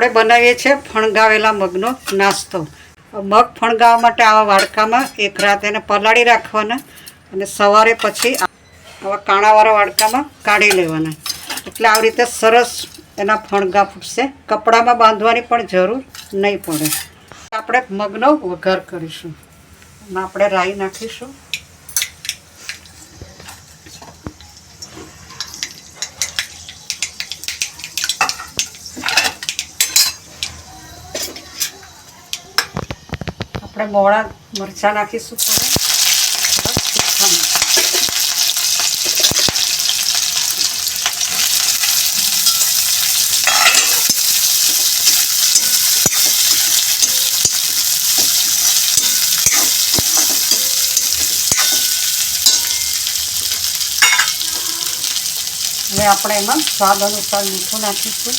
આપણે બનાવીએ છીએ ફણગાવેલા મગનો નાસ્તો. મગ ફણગાવવા માટે આવા વાડકામાં એક રાત એને પલાળી રાખવાના અને સવારે પછી આવા કાણાવાળા વાડકામાં કાઢી લેવાના. એટલે આવી રીતે સરસ એના ફણગા ફૂટશે. કપડામાં બાંધવાની પણ જરૂર નહીં પડે. આપણે મગનો વઘાર કરીશું. આપણે રાઈ નાખીશું. આપણે મોળા મરચાં નાખીશું થોડા થોડા તીખા મરચાં. હવે આપણે એમાં સ્વાદ અનુસાર મીઠું નાખીશું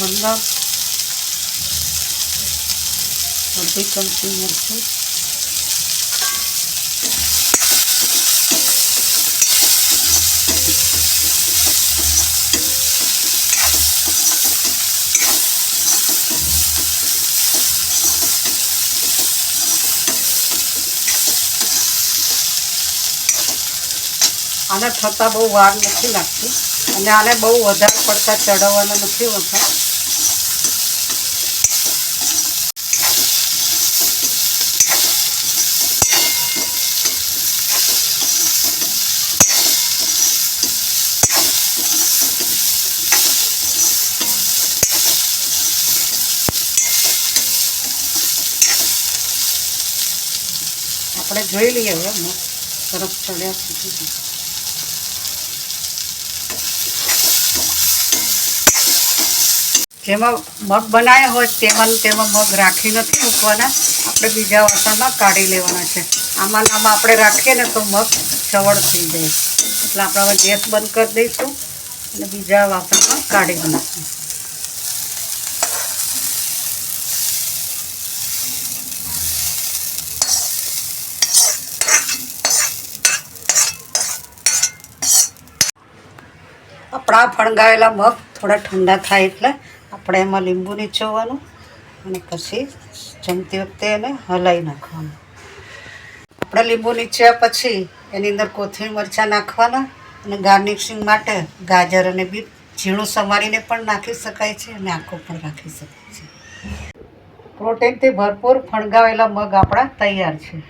હળદર અડધી ચમચી મરચું આને થતાં બહુ વાર નથી લાગતી. અને આને બહુ વધારે પડતા ચડાવવાના નથી હોતા. આપણે જોઈ લઈએ હવે સરસ ચડ્યા સુધી જેમાં મગ બનાવ્યા હોય, તેમાં તેમાં મગ રાખી નથી મૂકવાના. આપણે બીજા વાસણમાં કાઢી લેવાના છે. આમાં આમાં આપણે રાખીએ ને તો મગ ચવડ થઈ જાય. એટલે આપણે હવે ગેસ બંધ કરી દઈશું અને બીજા વાસણમાં કાઢી નાખીશું. આપણા ફણગાવેલા મગ થોડા ઠંડા થાય એટલે આપણે એમાં લીંબુ નીચોવાનું અને પછી જમતી વખતે એને હલાવી નાખવાનું. આપણે લીંબુ નીચ્યા પછી એની અંદર કોથમીર, મરચાં નાખવાના અને ગાર્નિશિંગ માટે ગાજર અને બીટ, ઝીણું સમારીને પણ નાખી શકાય છે અને આખો પણ રાખી શકાય છે. પ્રોટીનથી ભરપૂર ફણગાવેલા મગ આપણા તૈયાર છે.